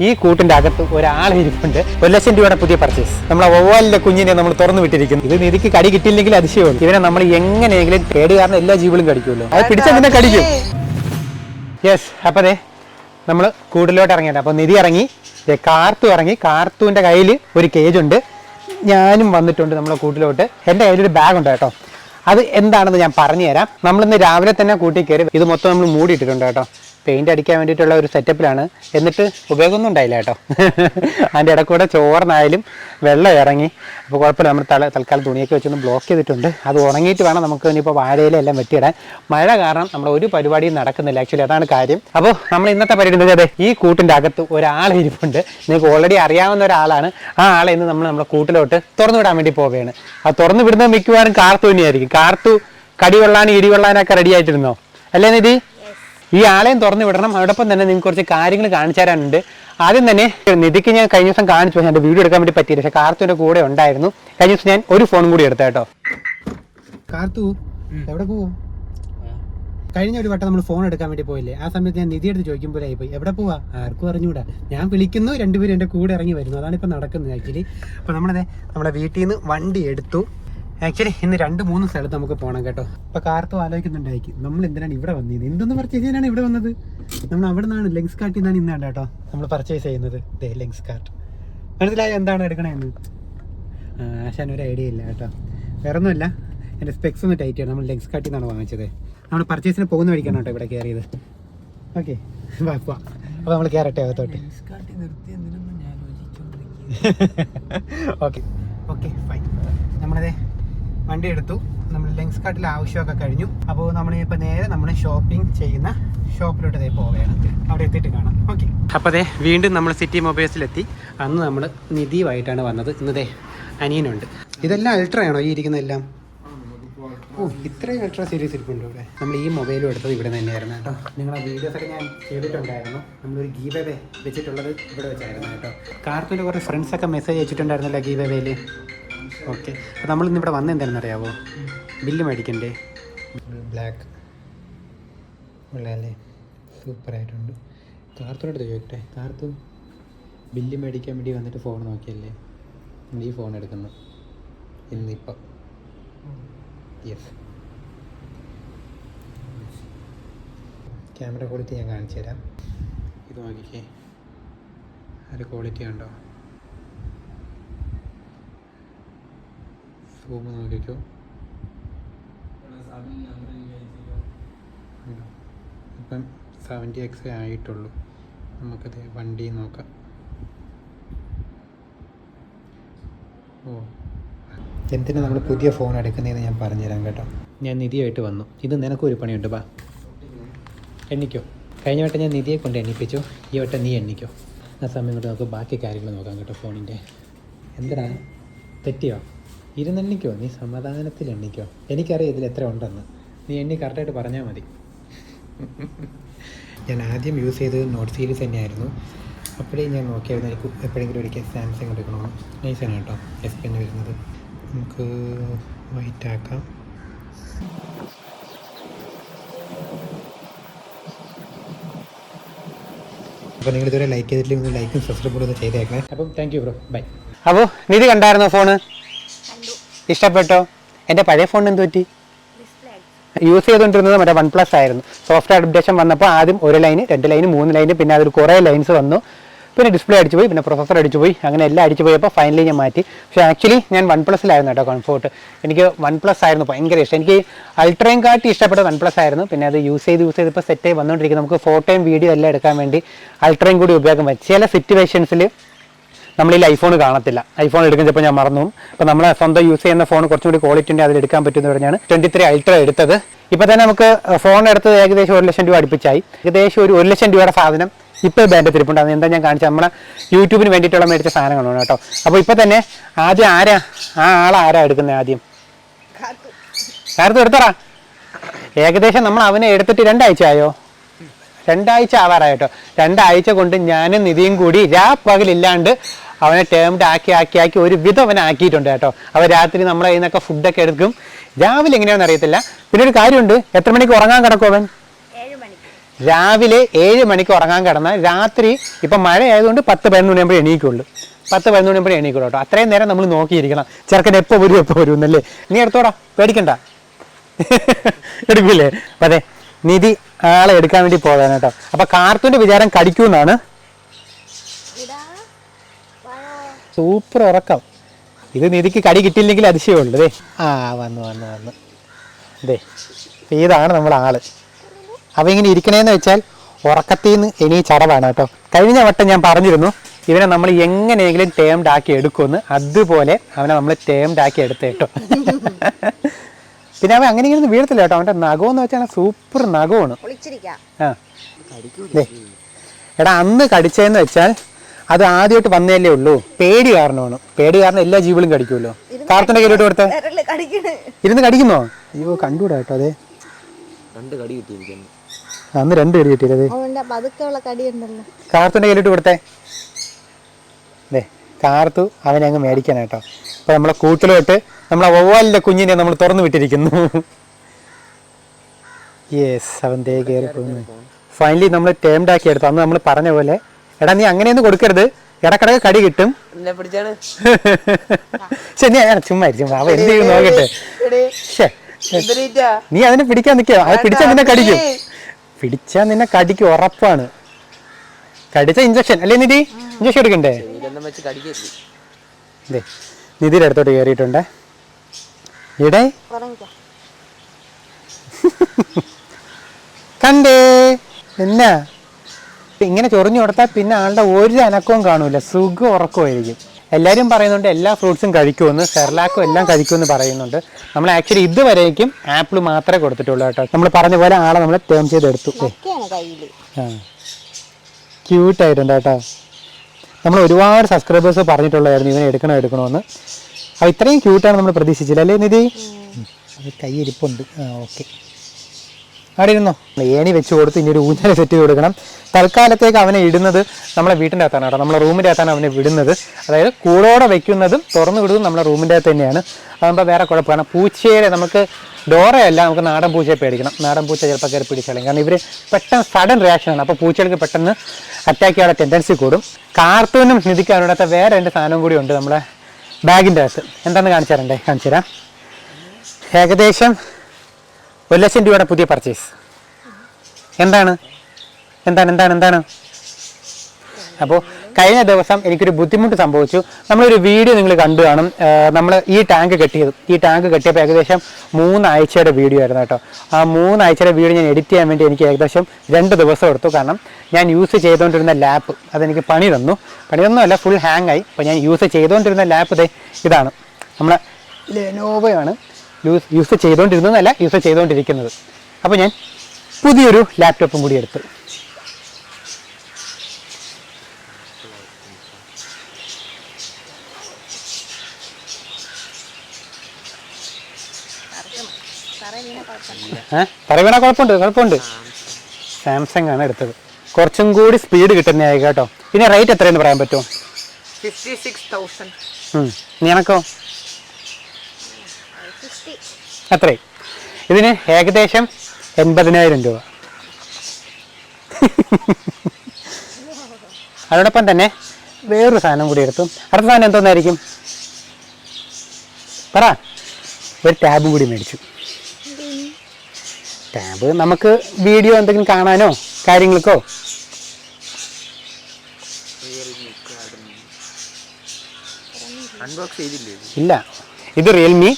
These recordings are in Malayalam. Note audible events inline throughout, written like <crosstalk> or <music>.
ഈ കൂട്ടിന്റെ അകത്ത് ഒരാൾ ഇരിപ്പുണ്ട്. ഒരു ലക്ഷം രൂപയുടെ പുതിയ പർച്ചേസ് നമ്മളെ ഒവ്വാലിന്റെ കുഞ്ഞിനെ നമ്മൾ തുറന്നു വിട്ടിരിക്കുന്നു. ഇത് നിധിക്ക് കടി കിട്ടിയില്ലെങ്കിൽ അതിശയമാണ് ഇവനെ നമ്മൾ എങ്ങനെയെങ്കിലും കേട് കാരണം എല്ലാ ജീവികളും കടിക്കുമല്ലോ. അത് പിടിച്ചാൽ പിന്നെ കടിക്കും. യെസ് അപ്പൊ അതെ നമ്മൾ കൂടിലോട്ട് ഇറങ്ങിയിട്ട് അപ്പോൾ നിധി ഇറങ്ങി കാർത്തു ഇറങ്ങി. കാർത്തുവിന്റെ കയ്യിൽ ഒരു കേജ് ഉണ്ട്. ഞാനും വന്നിട്ടുണ്ട് നമ്മളെ കൂട്ടിലോട്ട്. എന്റെ കയ്യിലൊരു ബാഗ് ഉണ്ട് കേട്ടോ. അത് എന്താണെന്ന് ഞാൻ പറഞ്ഞു തരാം നമ്മളിന്ന് രാവിലെ തന്നെ കൂട്ടി കയറി ഇത് മൊത്തം നമ്മൾ മൂടിയിട്ടിട്ടുണ്ട് കേട്ടോ. പെയിന്റ് അടിക്കാൻ വേണ്ടിയിട്ടുള്ള ഒരു സെറ്റപ്പിലാണ്. എന്നിട്ട് ഉപയോഗമൊന്നും ഉണ്ടായില്ല കേട്ടോ. <laughs> അതിന്റെ ഇടക്കൂടെ ചോറിനായാലും വെള്ളം ഇറങ്ങി. അപ്പോൾ കുഴപ്പമില്ല നമ്മൾ തല തൽക്കാലം തുണിയൊക്കെ വെച്ചൊന്ന് ബ്ലോക്ക് ചെയ്തിട്ടുണ്ട്. അത് ഉണങ്ങിയിട്ട് വേണം നമുക്ക് ഇനിയിപ്പോൾ വാഴയിലെല്ലാം വെട്ടിയിടാൻ. മഴ കാരണം നമ്മൾ ഒരു പരിപാടിയും നടക്കുന്നില്ല ആക്ച്വലി അതാണ് കാര്യം. അപ്പോൾ നമ്മൾ ഇന്നത്തെ പരിപാടി എന്താ വെച്ചാൽ ഈ കൂട്ടിന്റെ അകത്ത് ഒരാൾ ഇരിപ്പുണ്ട്. നിങ്ങൾക്ക് ഓൾറെഡി അറിയാവുന്ന ഒരാളാണ്. ആ ആളെ ഇന്ന് നമ്മൾ നമ്മുടെ കൂട്ടിലോട്ട് തുറന്നു വിടാൻ വേണ്ടി പോവുകയാണ്. ആ തുറന്നു വിടുന്നത് മിക്കവാറും കാർത്തു തന്നെയായിരിക്കും. കാർത്തു കടി കൊള്ളാനും ഇടി കൊള്ളാനൊക്കെ റെഡി ആയിട്ടിരുന്നോ? അല്ലേ നിധി? ഈ ആളെയും തുറന്നു വിടണം. അതോടൊപ്പം തന്നെ നിങ്ങൾക്ക് കുറച്ച് കാര്യങ്ങൾ കാണിച്ചു തരാനുണ്ട്. ആദ്യം തന്നെ നിധിക്ക് ഞാൻ കഴിഞ്ഞ ദിവസം കാണിച്ചു. പക്ഷേ എന്റെ വീഡിയോ എടുക്കാൻ വേണ്ടി പറ്റിയില്ല. പക്ഷേ കാർത്തുവിന്റെ കൂടെ ഉണ്ടായിരുന്നു. കഴിഞ്ഞ ദിവസം ഞാൻ ഒരു ഫോൺ കൂടി എടുത്ത കേട്ടോ. കാർത്തു എവിടെ പോവും? കഴിഞ്ഞ ഒരു വട്ടം നമ്മൾ ഫോൺ എടുക്കാൻ വേണ്ടി പോയില്ലേ? ആ സമയത്ത് ഞാൻ നിധി എടുത്ത് ചോദിക്കുമ്പോഴായി പോയി എവിടെ പോവാ? ആർക്കും അറിഞ്ഞൂടാ. ഞാൻ വിളിക്കുന്നു. രണ്ടുപേരും എന്റെ കൂടെ ഇറങ്ങി വരുന്നു. അതാണ് ഇപ്പം നടക്കുന്നത് ആക്ച്വലി. അപ്പോൾ നമ്മളതെ നമ്മുടെ വീട്ടിൽ നിന്ന് വണ്ടി എടുത്തു. ആക്ച്വലി ഇന്ന് രണ്ട് മൂന്ന് സ്ഥലത്ത് നമുക്ക് പോകണം കേട്ടോ. ഇപ്പൊ കാർത്തും ആലോചിക്കുന്നുണ്ടായിരിക്കും. നമ്മൾ എന്തിനാണ് ഇവിടെ വന്നത് എന്തെന്ന് പർച്ചേസ് ചെയ്യാനാണ് ഇവിടെ വന്നത്? നമ്മൾ അവിടെ നിന്നാണ് ലെങ്സ് കാർട്ടിൽ നിന്നാണ് ഇന്നാണ് കേട്ടോ. നമ്മൾ പർച്ചേസ് ചെയ്യുന്നത്. ദേ ലെങ്സ് കാർട്ട്. മനസ്സിലായി എന്താണ് എടുക്കണേന്ന്? ആശാൻ ഒരു ഐഡിയ ഇല്ല കേട്ടോ. വേറെ ഒന്നുമില്ല എന്റെ സ്പെക്സ് ഒന്ന് ടൈറ്റ് ചെയ്യണം നമ്മൾ ലെങ്സ് കാർട്ടിൽ നിന്നാണ് വാങ്ങിച്ചത്. നമ്മൾ പർച്ചേസിന് പോകുന്ന വഴിക്കാണ് കേട്ടോ ഇവിടെ കയറിയത്. ഓക്കെ അപ്പോൾ നമ്മൾ കയറട്ടെ അകത്തോട്ട്. ഓക്കെ ഓക്കെ ഫൈൻ നമ്മളതേ വണ്ടി എടുത്തു നമ്മൾ ലെങ്സ് കാട്ടിൽ ആവശ്യമൊക്കെ കഴിഞ്ഞു. അപ്പോൾ നമ്മൾ ഇപ്പോൾ നേരെ നമ്മൾ ഷോപ്പിംഗ് ചെയ്യുന്ന ഷോപ്പിലോട്ട് ഇതേ പോവുകയാണ്. അവിടെ എത്തിയിട്ട് കാണാം. ഓക്കെ അപ്പോൾ അതെ വീണ്ടും നമ്മൾ സിറ്റി മൊബൈൽസിലെത്തി അന്ന് നമ്മൾ നിധിയുമായിട്ടാണ് വന്നത്. ഇന്നതേ അനിയനുണ്ട്. ഇതെല്ലാം അൾട്രയാണോ ഈ ഇരിക്കുന്നതെല്ലാം ഓ ഇത്രയും അൾട്ര സീരീസ് ഇരിപ്പുണ്ട് ഇവിടെ. നമ്മൾ ഈ മൊബൈലും എടുത്തത് ഇവിടെ തന്നെയായിരുന്നു കേട്ടോ. വീഡിയോസ് ഒക്കെ ഞാൻ ചെയ്തിട്ടുണ്ടായിരുന്നു. നമ്മളൊരു ഗീവേ വെച്ചിട്ടുള്ളത് ഇവിടെ വെച്ചായിരുന്നു കേട്ടോ. കാർത്തൂന്റെ കുറേ ഫ്രണ്ട്സൊക്കെ മെസ്സേജ് അയച്ചിട്ടുണ്ടായിരുന്നല്ലോ ഗീവേയിൽ ഓക്കെ. അപ്പോൾ നമ്മൾ ഇന്ന് ഇവിടെ വന്ന എന്താണെന്ന് അറിയാവോ ബില്ല് മേടിക്കണ്ടേ? ബ്ലാക്ക്. ഉള്ളതല്ലേ സൂപ്പറായിട്ടുണ്ട്. അടുത്ത് ചോദിക്കട്ടെ? കാർത്തു ബില്ല് മേടിക്കാൻ വേണ്ടി വന്നിട്ട് ഫോൺ നോക്കിയല്ലേ? ഈ ഫോൺ എടുക്കുന്നു. ഇന്നിപ്പം. യെസ്. ക്യാമറ ക്വാളിറ്റി ഞാൻ കാണിച്ചു തരാം ഇത് നോക്കിക്കേ. അതിന്റെ ക്വാളിറ്റി ഉണ്ടോ സൂം നോക്കിക്കോ? ഇപ്പം സെവന്റി എക്സ് ആയിട്ടുള്ളൂ. നമുക്കത് വണ്ടി നോക്കാം. ഓ. എന്തിനാ നമ്മൾ പുതിയ ഫോൺ എടുക്കുന്നതെന്ന് ഞാൻ പറഞ്ഞുതരാം കേട്ടോ. ഞാൻ നിധിയായിട്ട് വന്നു. ഇത് നിനക്കൊരു പണിയുണ്ട് ബാ. എണ്ണിക്കോ. കഴിഞ്ഞ വട്ടം ഞാൻ നിധിയെ കൊണ്ട് എണ്ണിപ്പിച്ചു. ഈ വട്ടം നീ എണ്ണിക്കോ. ആ സമയം കൊണ്ട് നമുക്ക് ബാക്കി കാര്യങ്ങൾ നോക്കാം കേട്ടോ ഫോണിന്റെ. എന്തിനാണ് തെറ്റിയോ? ഇരുന്നെണ്ണിക്കോ? നീ സമാധാനത്തിൽ എണ്ണിക്കോ എനിക്കറിയാം ഇതിൽ എത്ര ഉണ്ടെന്ന്. നീ എണ്ണി കറക്റ്റായിട്ട് പറഞ്ഞാൽ മതി. ഞാൻ ആദ്യം യൂസ് ചെയ്തത് നോട്ട് സീരീസ് തന്നെയായിരുന്നു. അപ്പോഴേ ഞാൻ നോക്കിയായിരുന്നു എനിക്ക് എപ്പോഴെങ്കിലും ഒരിക്കൽ സാംസങ് എടുക്കണമെന്ന് നൈസാണ് കേട്ടോ എസ് പെൻ വരുന്നത്. നമുക്ക് വൈറ്റ് ആക്കാം. അപ്പോൾ നിങ്ങൾ ഇതുവരെ ലൈക്ക് ചെയ്തിട്ടില്ലെങ്കിൽ ലൈക്കും സബ്സ്ക്രൈബ് ഒന്ന് ചെയ്തേക്കണേ. അപ്പം താങ്ക് യു ബ്രോ ബൈ അപ്പോൾ നിധി കണ്ടായിരുന്നോ ഫോണ് ഇഷ്ടപ്പെട്ടോ? എന്റെ പഴയ ഫോൺ എന്ത് പറ്റി യൂസ് ചെയ്തുകൊണ്ടിരുന്നത് മറ്റേ വൺ പ്ലസ് ആയിരുന്നു. സോഫ്റ്റ്വെയർ അപ്ഡേഷൻ വന്നപ്പോൾ ആദ്യം ഒരു ലൈന് രണ്ട് ലൈന് മൂന്ന് ലൈന് പിന്നെ അതിൽ കുറേ ലൈൻസ് വന്നു. പിന്നെ ഡിസ്പ്ലേ അടിച്ചു പോയി പിന്നെ പ്രൊസസർ അടിച്ചു പോയി അങ്ങനെ എല്ലാം അടിച്ചു പോയപ്പോൾ ഫൈനലി ഞാൻ മാറ്റി. പക്ഷേ ആക്ച്വലി ഞാൻ വൺ പ്ലസ്സിലായിരുന്നു കേട്ടോ കംഫോർട്ട് എനിക്ക് വൺ പ്ലസ് ആയിരുന്നു ഭയങ്കര ഇഷ്ടം. എനിക്ക് അൾട്രയും കാട്ടി ഇഷ്ടപ്പെട്ട വൺ പ്ലസ് ആയിരുന്നു. പിന്നെ അത് യൂസ് ചെയ്ത് യൂസ് ചെയ്തപ്പോൾ സെറ്റ് ആയി വന്നുകൊണ്ടിരിക്കുന്നത് നമുക്ക് ഫോട്ടോയും വീഡിയോ എല്ലാം എടുക്കാൻ വേണ്ടി അൾട്രയും കൂടി ഉപയോഗം പറ്റും ചില സിറ്റുവേഷൻസിൽ നമ്മൾ ഈ ഐഫോൺ കാണത്തില്ല. ഐഫോൺ എടുക്കുന്നപ്പോൾ ഞാൻ മറന്നു. അപ്പോൾ നമ്മൾ സ്വന്തം യൂസ് ചെയ്യുന്ന ഫോൺ കുറച്ചും കൂടി ക്വാളിറ്റി ഉണ്ട് അതിൽ എടുക്കാൻ പറ്റുമെന്ന് പറഞ്ഞാണ് ട്വന്റി ത്രീ അൾട്ര എടുത്തത്. ഇപ്പോൾ തന്നെ നമുക്ക് ഫോൺ എടുത്തത് ഏകദേശം ഒരു ലക്ഷം രൂപ അടുപ്പിച്ചായി. ഏകദേശം ഒരു ഒരു ലക്ഷം രൂപയുടെ സാധനം ഇപ്പോൾ ബാൻഡ് തിരിപ്പുണ്ട് അത് എന്താ ഞാൻ കാണിച്ചത്? നമ്മളെ യൂട്യൂബിന് വേണ്ടിയിട്ടുള്ള മേടിച്ച സാധനങ്ങളാണ് കേട്ടോ. അപ്പോൾ ഇപ്പോൾ തന്നെ ആദ്യം ആരാ ആ ആൾ ആരാ എടുക്കുന്നത് ആദ്യം? കാർത്ത് എടുത്തറാ. ഏകദേശം നമ്മൾ അവനെ എടുത്തിട്ട് രണ്ടാഴ്ച ആയോ? രണ്ടാഴ്ച ആവാറായിട്ടോ രണ്ടാഴ്ച കൊണ്ട് ഞാനും നിധിയും കൂടി രാ പകലില്ലാണ്ട് അവനെ ടേംഡ് ആക്കി ആക്കി ആക്കി ഒരു വിധം അവനെ ആക്കിയിട്ടുണ്ട് കേട്ടോ. അവൻ രാത്രി നമ്മളെ കയ്യിൽ നിന്നൊക്കെ ഫുഡൊക്കെ എടുക്കും. രാവിലെ എങ്ങനെയാണെന്ന് അറിയത്തില്ല. പിന്നെ ഒരു കാര്യമുണ്ട്. എത്ര മണിക്ക് ഉറങ്ങാൻ കിടക്കും അവൻ? രാവിലെ ഏഴ് മണിക്ക് ഉറങ്ങാൻ കിടന്നാൽ രാത്രി ഇപ്പം മഴ ആയതുകൊണ്ട് പത്ത് പതിനൊന്ന് മണിയാകുമ്പോൾ എണീക്കുള്ളൂ. പത്ത് പതിനൊന്ന് മണിയാകുമ്പോൾ എണീക്കുള്ളൂ കേട്ടോ. അത്രയും നേരം നമ്മൾ നോക്കിയിരിക്കണം. ചെറുക്കൻ എപ്പോൾ വരും എപ്പോൾ വരും എന്നല്ലേ? നീ എടുത്തോടാ. പേടിക്കണ്ട. എടുക്കൂലേ അപ്പൊ അതെ. നിധി ആളെ എടുക്കാൻ വേണ്ടി പോകാൻ കേട്ടോ. അപ്പൊ കാർത്തൂന്റെ വിചാരം കടിക്കൂന്നാണ്. സൂപ്പർ ഉറക്കം. ഇത് നിധിക്ക് കടി കിട്ടിയില്ലെങ്കിൽ അതിശയമുള്ളൂ ദേ. ആ വന്നു വന്നു വന്നു. ദേ ഇതാണ് നമ്മൾ ആൾ. അവ ഇങ്ങനെ ഇരിക്കണേന്ന് വെച്ചാൽ ഉറക്കത്തിൽ നിന്ന് ഇനി ചടവാണ് കേട്ടോ. കഴിഞ്ഞ വട്ടം ഞാൻ പറഞ്ഞിരുന്നു ഇവനെ നമ്മൾ എങ്ങനെയെങ്കിലും ടേംഡ് ആക്കി എടുക്കുമെന്ന്. അതുപോലെ അവനെ നമ്മൾ ടേംഡ് ആക്കി എടുത്ത് കേട്ടോ. <laughs> പിന്നെ അവൻ അങ്ങനെ ഇങ്ങനെ വീഴത്തില്ല കേട്ടോ. അവന്റെ നഖമെന്ന് വെച്ചാൽ സൂപ്പർ നഖമാണ്. ആ. എടാ അന്ന് കടിച്ചതെന്ന് വെച്ചാൽ അത് ആദ്യമായിട്ട് വന്നതല്ലേ ഉള്ളൂ. പേടി കാരണമാണ്. പേടി കാരണം എല്ലാ ജീവികളും കടിക്കുമല്ലോ. കാർത്തിന്റെ കയ്യിലോട്ട് കൊടുത്ത. ഇരുന്ന് കടിക്കുന്നോ? അയ്യോ കണ്ടുകൂടാ കേട്ടോ അതെ. രണ്ട് കടി കിട്ടി അന്ന് രണ്ട് കടി കിട്ടി അവന്റെ പതുക്കെയുള്ള കടി ഉണ്ടല്ലോ. കാർത്തിന്റെ കയ്യിലോട്ട് കൊടുത്തേ. അതെ കാർത്തു അവനെ അങ്ങ് മേടിക്കാനാട്ടോ അപ്പൊ നമ്മളെ കൂട്ടിലോട്ട് നമ്മളെ വവ്വാലിന്റെ കുഞ്ഞിനെ നമ്മൾ തുറന്നു വിട്ടിരിക്കുന്നു. യെസ് അവൻ ദേ കയറി പോകുന്നു ഫൈനലി നമ്മൾ ടേംഡ് ആക്കി എടുത്തു. അന്ന് നമ്മൾ പറഞ്ഞ പോലെ എടാ നീ അങ്ങനെയൊന്നും കൊടുക്കരുത്. ഇടക്കിടക്ക് കടി കിട്ടും. ശരി നീ ചുമ്മാ ചുമ്മാ അവ എന്ത് ചെയ്യും നോക്കട്ടെ. നീ അതിനെ പിടിക്കാൻ നിൽക്കുക അത് പിടിച്ചാൽ നിന്നെ കടിക്കും. പിടിച്ചാൽ നിന്നെ കടിക്കും ഉറപ്പാണ്. കടിച്ച ഇഞ്ചക്ഷൻ അല്ലേ നിധി? ഇഞ്ചക്ഷൻ എടുക്കണ്ടേ? നിധിയുടെ അടുത്തോട്ട് കയറിയിട്ടുണ്ട് ഉറങ്ങിക്കോ കണ്ടേ. എന്നാ? ഇങ്ങനെ ചൊറിഞ്ഞു കൊടുത്താൽ പിന്നെ ആളുടെ ഒരു അനക്കവും കാണൂല. സുഖം ഉറക്കമായിരിക്കും. എല്ലാവരും പറയുന്നുണ്ട് എല്ലാ ഫ്രൂട്ട്സും കഴിക്കുമെന്ന്. സെർലാക്കും എല്ലാം കഴിക്കുമെന്ന് പറയുന്നുണ്ട്. നമ്മൾ ആക്ച്വലി ഇതുവരേക്കും ആപ്പിൾ മാത്രമേ കൊടുത്തിട്ടുള്ളൂ കേട്ടോ. നമ്മൾ പറഞ്ഞ പോലെ ആളെ നമ്മൾ ടേം ചെയ്തെടുത്തു. ആ. ക്യൂട്ടായിട്ടുണ്ട് കേട്ടോ. നമ്മൾ ഒരുപാട് സബ്സ്ക്രൈബേഴ്സ് പറഞ്ഞിട്ടുള്ളതായിരുന്നു ഇവനെ എടുക്കണോ എടുക്കണമെന്ന് അപ്പോൾ ഇത്രയും ക്യൂട്ടാണ് നമ്മൾ പ്രതീക്ഷിച്ചില്ല? അല്ലേ നിധി? അത് കൈയിരിപ്പുണ്ട് ആ ഓക്കെ. അവിടെ ഇരുന്നോ? ഏണി വെച്ച് കൊടുത്ത് ഇനി ഒരു ഊഞ്ഞാൽ സെറ്റ് ചെയ്ത് കൊടുക്കണം. തൽക്കാലത്തേക്ക് അവനെ ഇടുന്നത് നമ്മളെ വീട്ടിന്റെ അകത്താണ് കേട്ടോ. നമ്മളെ റൂമിന്റെ അകത്താണ് അവനെ വിടുന്നത്. അതായത് കൂടോടെ വെക്കുന്നതും തുറന്നു വിടുന്നതും നമ്മളെ റൂമിന്റെ അകത്ത് തന്നെയാണ്. അതാകുമ്പോൾ വേറെ കുഴപ്പമാണ് പൂച്ചയെ നമുക്ക് ഡോറയല്ല നമുക്ക് നാടൻ പൂച്ചയെ പേടിക്കണം. നാടൻ പൂച്ച ചിലപ്പോൾ കയറി പിടിച്ചാലും കാരണം ഇവർ പെട്ടെന്ന് സഡൻ റിയാക്ഷനാണ് അപ്പോൾ പൂച്ചകൾക്ക് പെട്ടെന്ന് അറ്റാക്ക് ചെയ്യാനുള്ള ടെൻഡൻസി കൂടും. കാർത്തൂനും നിധിക്കാനുള്ള വേറെ രണ്ട് സാധനം കൂടി ഉണ്ട് നമ്മളെ ബാഗിന്റെ അകത്ത്. എന്താണെന്ന് കാണിച്ചു തരണ്ടേ? കാണിച്ചു തരാം. ഏകദേശം ഒരു ലക്ഷം രൂപയുടെ പുതിയ പർച്ചേസ് എന്താണ്? എന്താണ്? എന്താണ്? എന്താണ്? അപ്പോൾ കഴിഞ്ഞ ദിവസം എനിക്കൊരു ബുദ്ധിമുട്ട് സംഭവിച്ചു. നമ്മളൊരു വീഡിയോ നിങ്ങൾ കണ്ടു കാണും. നമ്മൾ ഈ ടാങ്ക് കെട്ടിയത്. ഈ ടാങ്ക് കെട്ടിയപ്പോൾ ഏകദേശം മൂന്നാഴ്ചയുടെ വീഡിയോ ആയിരുന്നു കേട്ടോ. ആ മൂന്നാഴ്ചയുടെ വീഡിയോ ഞാൻ എഡിറ്റ് ചെയ്യാൻ വേണ്ടി എനിക്ക് ഏകദേശം രണ്ട് ദിവസം എടുത്തു. കാരണം ഞാൻ യൂസ് ചെയ്തുകൊണ്ടിരുന്ന ലാപ്പ് അതെനിക്ക് പണി തന്നു. പണി തന്നുമല്ല ഫുൾ ഹാങ് ആയി. അപ്പോൾ ഞാൻ യൂസ് ചെയ്തുകൊണ്ടിരുന്ന ലാപ്പ് ഇതേ ഇതാണ്. നമ്മളെ ലെനോവയാണ് യൂസ് യൂസ് ചെയ്തുകൊണ്ടിരുന്നതല്ല യൂസ് ചെയ്തുകൊണ്ടിരിക്കുന്നത് അപ്പോൾ ഞാൻ പുതിയൊരു ലാപ്ടോപ്പും കൂടി എടുത്തു. ഏഹ് പറയണ കുഴപ്പമുണ്ട് കുഴപ്പമുണ്ട്. സാംസങ് ആണ് എടുത്തത്. കുറച്ചും കൂടി സ്പീഡ് കിട്ടുന്നതായി കേട്ടോ. പിന്നെ റേറ്റ് എത്രയെന്ന് പറയാൻ പറ്റുമോ. നിനക്കോ അത്രേ. ഇതിന് ഏകദേശം എൺപതിനായിരം രൂപ. അതോടൊപ്പം തന്നെ വേറൊരു സാധനം കൂടി എടുത്തു. അടുത്ത സാധനം എന്തോന്നായിരിക്കും? പറ. ഒരു ടാബും കൂടി മേടിച്ചു. ടാബ് നമുക്ക് വീഡിയോ എന്തെങ്കിലും കാണാനോ? കാര്യങ്ങൾക്കോ? ഇല്ല. ഇത് റിയൽമി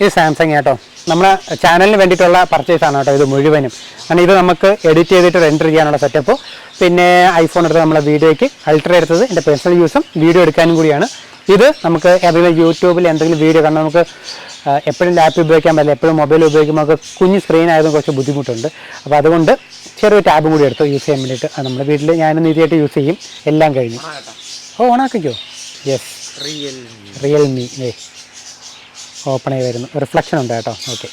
ഇത് സാംസങ് കേട്ടോ. നമ്മുടെ ചാനലിന് വേണ്ടിയിട്ടുള്ള പർച്ചേസ് ആണ് കേട്ടോ ഇത് മുഴുവനും. കാരണം ഇത് നമുക്ക് എഡിറ്റ് ചെയ്തിട്ട് റെൻഡർ ചെയ്യാനുള്ള സെറ്റപ്പ് പിന്നെ ഐഫോൺ എടുത്ത് നമ്മളെ വീഡിയോയ്ക്ക് അൾട്ര എടുത്തത് എന്റെ പേഴ്സണൽ യൂസും വീഡിയോ എടുക്കാനും കൂടിയാണ്. ഇത് നമുക്ക് ഏതെങ്കിലും യൂട്യൂബിൽ എന്തെങ്കിലും വീഡിയോ കണ്ടാൽ നമുക്ക് എപ്പോഴും ലാപ്പ് ഉപയോഗിക്കാൻ പറ്റില്ല എപ്പോഴും മൊബൈൽ ഉപയോഗിക്കുമ്പോൾ നമുക്ക് കുഞ്ഞ് സ്ക്രീൻ ആയതും കുറച്ച് ബുദ്ധിമുട്ടുണ്ട്. അപ്പോൾ അതുകൊണ്ട് ചെറിയൊരു ടാബും കൂടി എടുത്തു യൂസ് ചെയ്യാൻ വേണ്ടിയിട്ട് നമ്മുടെ വീട്ടിൽ ഞാൻ നീതിയായിട്ട് യൂസ് ചെയ്യും. എല്ലാം കഴിഞ്ഞു. ഓ ഓണാക്കിക്കോ? യെസ് റിയൽമി റിയൽമി ഏ ഓപ്പൺ ആയി വരുന്നു. റിഫ്ലക്ഷൻ ഉണ്ട് കേട്ടോ. ഓക്കെ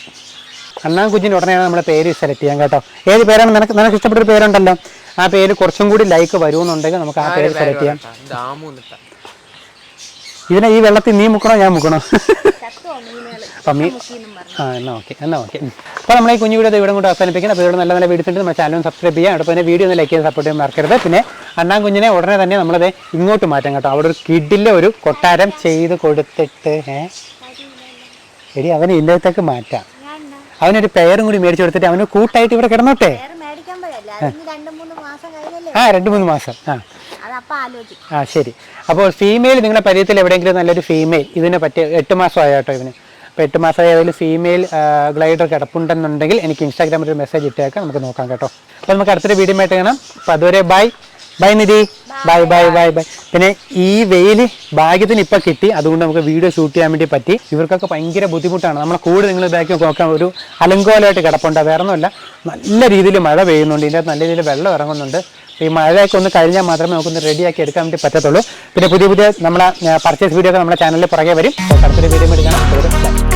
അണ്ണാൻ കുഞ്ഞിന് ഉടനെയാണ് നമ്മുടെ പേര് സെലക്ട് ചെയ്യാൻ കേട്ടോ. ഏത് പേരാണ്? നിനക്ക് നിനക്ക് ഇഷ്ടപ്പെട്ടൊരു പേരുണ്ടല്ലോ. ആ പേര് കുറച്ചും കൂടി ലൈക്ക് വരുമെന്നുണ്ടെങ്കിൽ നമുക്ക് ആ പേര് സെലക്ട് ചെയ്യാം. ഇതിനെ ഈ വെള്ളത്തിൽ നീ മുക്കണോ ഞാൻ മുക്കണോ? ചത്തുവോ മീനുകൾ അപ്പം മീ മുക്കീന്നും പറഞ്ഞു. ആ എന്നാൽ ഓക്കെ എന്നാൽ ഓക്കെ. അപ്പോൾ നമ്മളെ കുഞ്ഞു വീഡിയോ ഇവിടെ കൊണ്ട് അവസാനിപ്പിക്കണം അപ്പോൾ ഇവിടെ നല്ല നല്ല വീഡിയോസ് ഉണ്ട്. നമ്മുടെ ചാനലും സബ്സ്ക്രൈബ് ചെയ്യാം അവിടെ പിന്നെ വീഡിയോ ഒന്ന് ലൈക്ക് ചെയ്ത് സപ്പോർട്ട് ചെയ്യാൻ മറക്കരുത്. പിന്നെ അണ്ണാൻ കുഞ്ഞിനെ ഉടനെ തന്നെ നമ്മളത് ഇങ്ങോട്ട് മാറ്റാം കേട്ടോ. അവിടെ ഒരു കിഡിലെ ഒരു കൊട്ടാരം ചെയ്ത് കൊടുത്തിട്ട് ഏ? എടി അവനെ ഇല്ലത്തേക്ക് മാറ്റാം. അവനൊരു പേരും കൂടി മേടിച്ചു കൊടുത്തിട്ട് അവന് കൂട്ടായിട്ട് ഇവിടെ കിടന്നോട്ടെ? ആ രണ്ട് മൂന്ന് മാസം. ആ. ആ ശരി. അപ്പോൾ ഫീമെയിൽ നിങ്ങളുടെ പരിചയത്തിൽ എവിടെയെങ്കിലും നല്ലൊരു ഫീമെയിൽ ഇതിനെ പറ്റിയ എട്ട് മാസമായ കേട്ടോ ഇവന് അപ്പോൾ എട്ട് മാസമായ ഏതെങ്കിലും ഫീമെയിൽ ഗ്ലൈഡർ കിടപ്പുണ്ടെന്നുണ്ടെങ്കിൽ എനിക്ക് ഇൻസ്റ്റാഗ്രാമിൽ ഒരു മെസ്സേജ് ഇട്ടേക്കാം. നമുക്ക് നോക്കാം കേട്ടോ. അപ്പോൾ നമുക്ക് അടുത്തൊരു വീഡിയോ ആയിട്ട് കാണാം. അപ്പോൾ അതുവരെ bye bye Nidhi. Bye bye bye bye പിന്നെ ഈ വെയിൽ ഭാഗ്യത്തിന് ഇപ്പം കിട്ടി. അതുകൊണ്ട് നമുക്ക് വീഡിയോ ഷൂട്ട് ചെയ്യാൻ വേണ്ടി പറ്റി. ഇവർക്കൊക്കെ ഭയങ്കര ബുദ്ധിമുട്ടാണ്. നമ്മളെ കൂടെ നിങ്ങൾ ബാക്കി നോക്കാൻ ഒരു അലങ്കോലമായിട്ട് കിടപ്പുണ്ട്. വേറെ ഒന്നുമല്ല നല്ല രീതിയിൽ മഴ പെയ്യുന്നുണ്ട്. ഇതിന്റെ നല്ല രീതിയിൽ വെള്ളം ഇറങ്ങുന്നുണ്ട്. ഈ മഴയൊക്കെ ഒന്ന് കഴിഞ്ഞാൽ മാത്രമേ നമുക്കൊന്ന് റെഡിയാക്കി എടുക്കാൻ വേണ്ടി പറ്റത്തുള്ളൂ. പിന്നെ പുതിയ പുതിയ നമ്മളെ പർച്ചേസ് വീഡിയോ ഒക്കെ നമ്മുടെ ചാനലിൽ പുറകെ വരും. അടുത്തൊരു വീഡിയോ എടുക്കണം.